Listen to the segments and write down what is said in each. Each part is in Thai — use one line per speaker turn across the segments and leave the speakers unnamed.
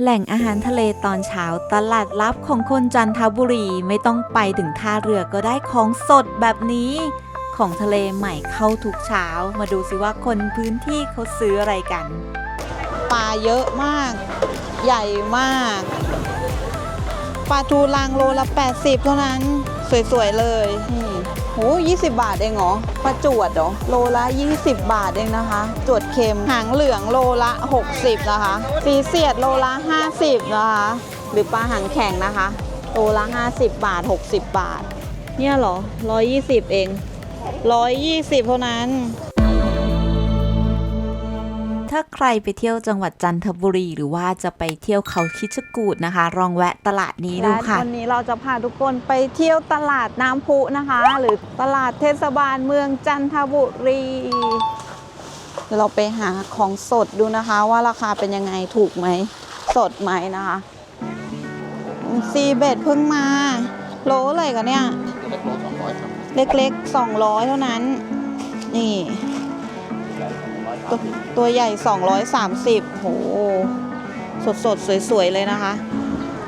แหล่งอาหารทะเลตอนเช้าตลาดลับของคนจันทบุรีไม่ต้องไปถึงท่าเรือก็ได้ของสดแบบนี้ ของทะเลใหม่เข้าทุกเช้า มาดูสิว่าคนพื้นที่เขาซื้ออะไรกัน
ปลาเยอะมาก ใหญ่มากปลาทูรางโลละ 80 เท่านั้น สวย ๆ เลย โห20บาทเองเหรอปลาจวดเหรอ โลละ 20 บาทเองนะคะ จวดเค็ม หางเหลืองโลละ 60 นะคะ สีเสียดโลละ 50 นะคะ หรือปลาหางแข็งนะคะ โลละ 50 บาท 60 บาท เนี่ยเหรอ 120 เอง 120 เท่านั้น
ถ้าใครไปเที่ยวจังหวัดจันทบุรี หรือว่าจะไปเที่ยวเขาคิชกูดนะคะ ลองแวะตลาดนี้ดู
และ
ค่ะ
วันนี้เราจะพาทุกคนไปเที่ยวตลาดน้ำพุนะคะ หรือตลาดเทศบาลเมืองจันทบุรีเดี๋ยวเราไปหาของสดดูนะคะ ว่าราคาเป็นยังไงถูกไหมสดไหมนะคะซีเบดเพิ่งมา โลอะไรกันเนี่ย เล็กๆ200 เท่านั้น นี่ ตัวตัวใหญ่ 230โหสดๆสวย ๆ เลยนะคะ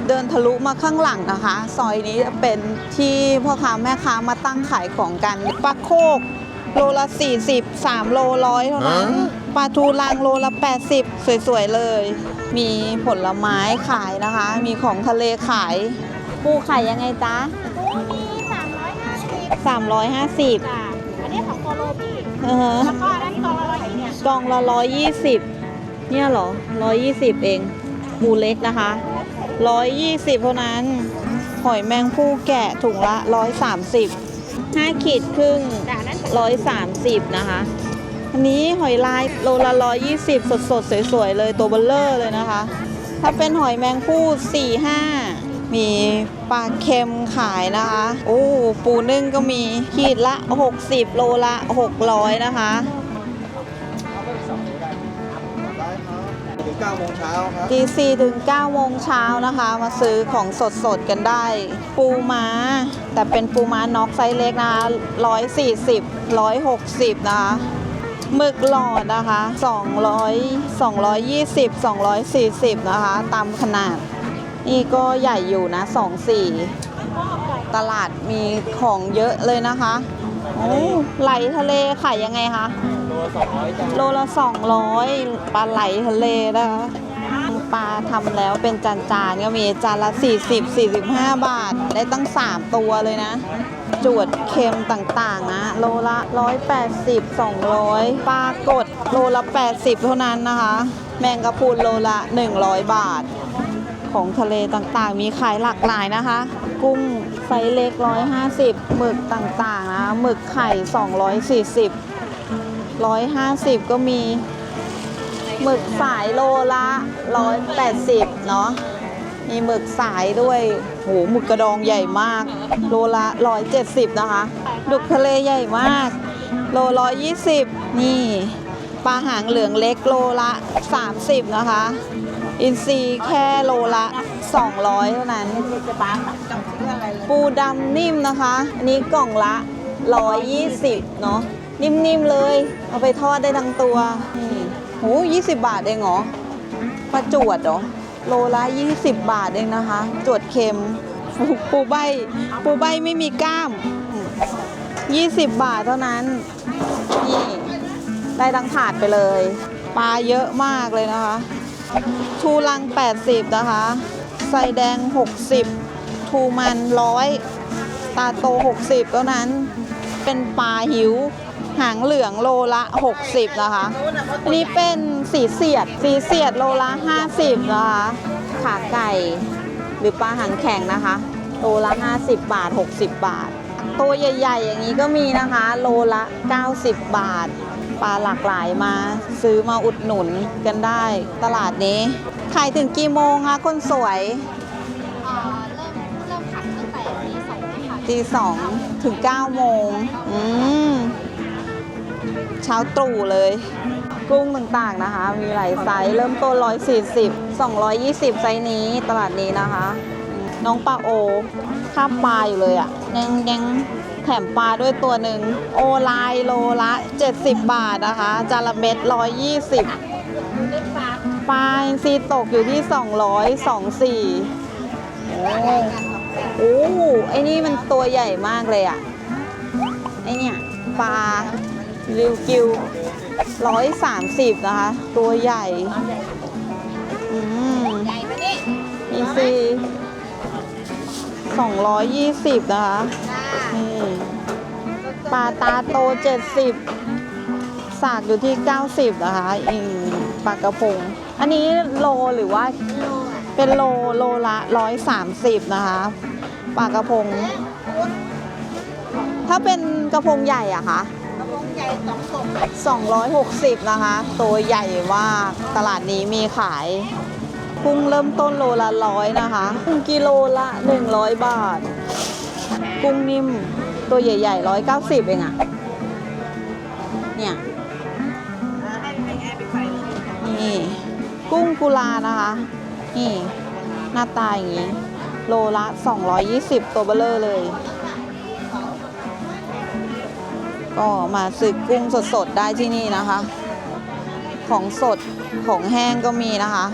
เดินทะลุมาข้างหลังนะคะ ซอยนี้จะเป็นที่พ่อค้าแม่ค้ามาตั้งขายของกันปลาโคก โลละ 40 3 โลร้อยเท่านั้นปลาทูรางโลละ 80 สวย ๆ เลย มีผลไม้ขายนะคะ มีของทะเลขาย ปูไข่ยังไงจ๊ะ
มีสามร้อยห้าสิบ
350
จ้ะอันนี้ของโคโลพี่
อือฮะ
แล้วก็อันนั้นกองละร้อยเนี่ย
กล่องละร้อยยี่สิบเนี่ยเหรอร้อยยี่สิบเองปูเล็กนะคะร้อยยี่สิบเท่านั้น หอยแมงผู้แกะถุงละร้อยสามสิบห้าขีดครึ่งร้อยสามสิบนะคะ อันนี้หอยลายโลละร้อยยี่สิบสดสดสวยๆเลยตัวเบลเลอร์เลยนะคะ ถ้าเป็นหอยแมงผู้สี่ห้ามีปลาเค็มขายนะคะ โอ้ ปูนึ่งก็มีขีดละ 60 โลละ 600 นะคะ
9โมงเช้าครับ
ตีสี่ถึง9โมงเช้านะคะ มาซื้อของสดๆกันได้ ปูม้า แต่เป็นปูม้าน็อกไซส์เล็กนะคะ140 160 นะคะหมึกหลอดนะคะ200 220 240 นะคะ ตามขนาด นี่ก็ใหญ่อยู่นะ 24 ตลาดมีของเยอะเลยนะคะ โอ้ไหลทะเลขายยังไงคะ โลละ 200 ปลาไหลทะเลนะคะปลาทำแล้วเป็นจานๆก็มีจานละ 40 45 บาท ได้ตั้ง 3 ตัวเลยนะ จวดเค็มต่างๆนะโลละ 180 200 ปลากดโลละ 80 เท่านั้นนะคะ แมงกะพรุนโลละ 100 บาท ของทะเลต่างๆ มีขายหลากหลายนะคะ กุ้งไซส์เล็ก 150หมึกต่างๆนะหมึกไข่ 240 150 ก็มีหมึกสายโลละ 180 เนาะมีหมึกสายด้วยโหหมึกกระดองใหญ่มาก โลละ 170 นะคะดุกทะเลใหญ่มาก โล120นี่ปลาหางเหลืองเล็กโลละ 30 นะคะ อินซีแค่โลละ 200 เท่านั้น ปูดำนิ่มนะคะ อันนี้กล่องละ 120 เนาะ นิ่มๆเลย เอาไปทอดได้ทั้งตัวนี่โห20บาทเองเหรอปลาจวดเหรอ โลละ20 บาทเองนะคะ จวดเค็มปูปูใบ ปูใบไม่มีกล้าม 20 บาทเท่านั้น นี่ ได้ทั้งถาดไปเลย ปลาเยอะมากเลยนะคะ ทูลัง 80 นะคะไส้แดง 60 ทูมันร้อย ตาโต 60 เท่านั้น เป็นปลาหิว หางเหลืองโลละ 60 นะคะ อันนี้เป็นสีเสียด สีเสียดโลละ 50 นะคะ ขาไก่หรือปลาหางแข็งนะคะโลละ 50 บาท 60 บาท ตัวใหญ่ๆ อย่างนี้ก็มีนะคะ โลละ 90 บาท ปลาหลากหลายมาซื้อมาอุดหนุนกันได้ ตลาดนี้ ขายถึงกี่โมงคะคนสวย
เอ่อเริ่มเริ่มขายตั้งแต่ตีสองค่ะ
ตีสองถึงเก้าโมง อืม เช้าตรู่เลย กุ้งต่างๆนะคะ มีหลายไซส์เริ่มต้น 140 220 ไซส์นี้ตลาดนี้นะคะ น้องปลาโอข้ามปลาอยู่เลยอะ่ะยังยังแถมปลาด้วยตัวหนึ่งโอไลโลละ 70 บาทนะคะจาระเม็ด 120 ปลาอินทรีตกอยู่ที่ 200 24 โอ้โอ้ไอ้นี่มันตัวใหญ่มากเลยอะไอเนี่ยปลา ริวกิว130นะคะ ตัวใหญ่อืม
ใหญ่ปะนี่
อินทรี220นะคะนี่ปลาตาโต70สากอยู่ที่ 90 นะคะอิงปลากระพง อันนี้โลหรือว่าเป็นโลโลละ 130 นะคะปลากระพง ถ้าเป็นกระพงใหญ่อะคะ
กระ
260 นะคะ ตัวใหญ่มากตลาดนี้มีขายกุ้งเริ่มต้นโลละร้อยนะคะกุ้งกิโลละ 100 บาท กุ้งนิ่มตัวใหญ่ๆ 190 เองอะเนี่ยนี่กุ้งกุลานะคะ นี่ หน้าตาอย่างนี้ โลละ 220 ตัวเบลเลอร์เลย ก็มาซื้อกุ้งสดๆได้ที่นี่นะคะ ของสดของแห้งก็มีนะคะ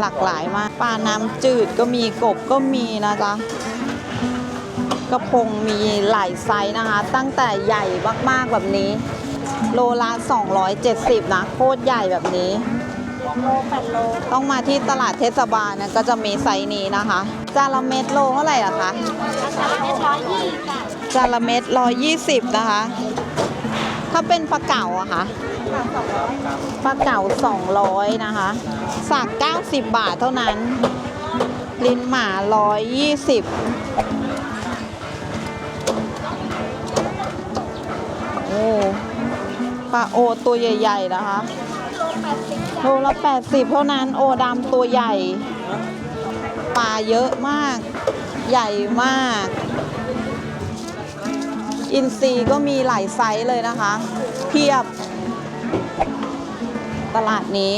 หลากหลายมากปลาน้ำจืดก็มีกบก็มีนะจ๊ะกระพงมีหลายไซส์นะคะ ตั้งแต่ใหญ่มากๆแบบนี้ โลละ270 นะ โคตรใหญ่แบบนี้ ต้องมาที่ตลาดเทศบาลนะก็จะมีไซส์นี้นะคะจานละเม็ดโลเท่าไหร่อะคะ
ราคาเป็นร้อยยี่จ้ะ
จานละเม็ดร้อยยี่สิบนะคะ ถ้าเป็นปลาเก๋าอะคะปลาเก๋าสองร้อยนะคะสากเก้าสิบบาทเท่านั้น ลิ้นหมาร้อยยี่สิบโอ้ปลาโอตัวใหญ่ ๆ นะคะ โลละแปดสิบเท่านั้นโอดำตัวใหญ่ปลาเยอะมาก ใหญ่มาก อินซีก็มีหลายไซส์เลยนะคะ เพียบ ตลาดนี้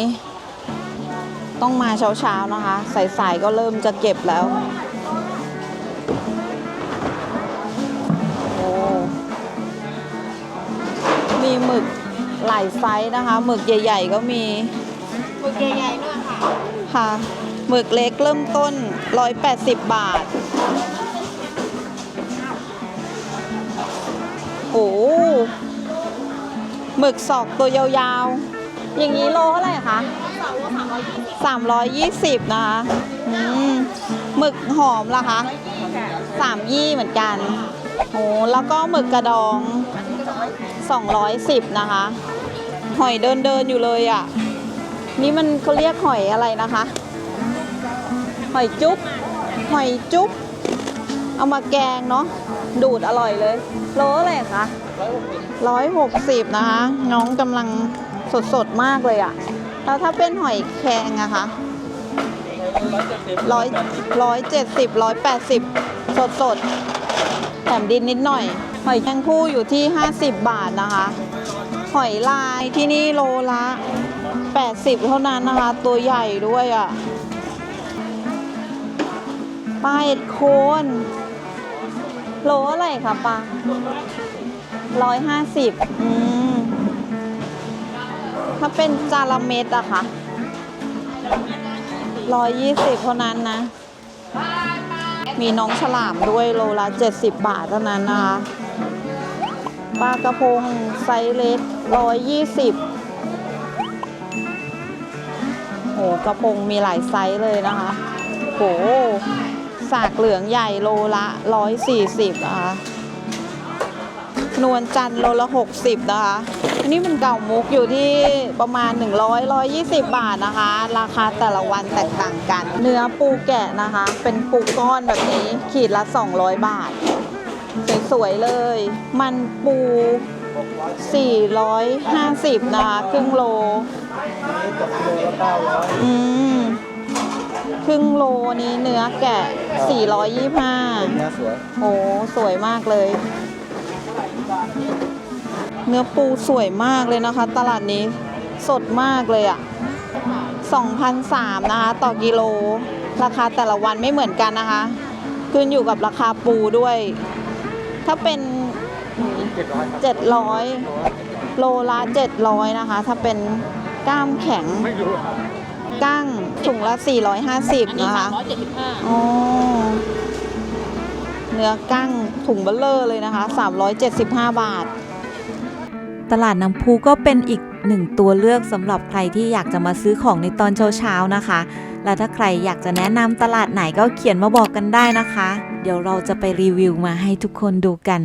ต้องมาเช้าๆนะคะ สายๆก็เริ่มจะเก็บแล้วโอ้มีหมึก หลายไซส์นะคะ หมึกใหญ่ ๆ ก็มี
หมึกใหญ่ๆด้วยค่ะ
ค่ะ หมึกเล็กเริ่มต้น 180 บาท โอ้โหหมึกศอกตัวยาวๆ อย่างนี้โลเท่าไหร่คะ
สองโลสามร้อยยี่สิบ
320 นะคะอืมหมึกหอมล่ะคะสามยี่เหมือนกันโอ้แล้วก็หมึกกระดอง 210 นะคะ หอยเดินเดินอยู่เลยอะ นี่มันเขาเรียกหอยอะไรนะคะ หอยจุ๊บ หอยจุ๊บ เอามาแกงเนาะ ดูดอร่อยเลย โลอะไรคะร้อยหกสิบนะคะ น้องกำลังสดสดมากเลยอะแล้วถ้าเป็นหอยแครงอะคะร้อยร้อยเจ็ดสิบร้อยแปดสิบสดสดแถมดินนิดหน่อย หอยแครงคู่อยู่ที่50บาทนะคะ หอยลายที่นี่โลละ 80 เท่านั้นนะคะ ตัวใหญ่ด้วยอะ่ะปลาเห็ดโคนโลอะไรคะปลาร้อยห้าสิบอืมถ้าเป็นจาระเม็ดอะคะร้อยยี่สิบเท่านั้นนะ มีน้องฉลามด้วยโลละเจ็ดสิบบาทเท่านั้นนะคะปลากระพงไซส์เล็ก ร้อยยี่สิบโหกระพงมีหลายไซส์เลยนะคะโหสากเหลืองใหญ่โลละร้อยสี่สิบนะคะ นวลจันทร์โลละ60นะคะ อันนี้มันเก่ามุกอยู่ที่ประมาณ100 120บาทนะคะ ราคาแต่ละวันแตกต่างกัน เนื้อปูแกะนะคะ เป็นปูก้อนแบบนี้ขีดละ200บาท สวยๆเลย มันปู 450 นะคะ ครึ่งโล
นี่ตกกิโลอย
อืม ครึ่งโลนี้เนื้อแกะ 425
เนื้อสวย
โอ้สวยมากเลย เนื้อปูสวยมากเลยนะคะ ตลาดนี้สดมากเลยอะ่ะ2,003นะคะ ต่อกิโล ราคาแต่ละวันไม่เหมือนกันนะคะ ขึ้นอยู่กับราคาปูด้วย ถ้าเป็น 700 โลละ 700 นะคะ ถ้าเป็นกล้ามแข็งก้างถุงละ 450 นะคะอ๋อเนื้อกั้งถุงเบลเลอร์เลยนะคะ 375 บาท
ตลาดน้ำพุก็เป็นอีกหนึ่งตัวเลือกสำหรับใครที่อยากจะมาซื้อของในตอนเช้าๆนะคะ และถ้าใครอยากจะแนะนำตลาดไหนก็เขียนมาบอกกันได้นะคะ เดี๋ยวเราจะไปรีวิวมาให้ทุกคนดูกัน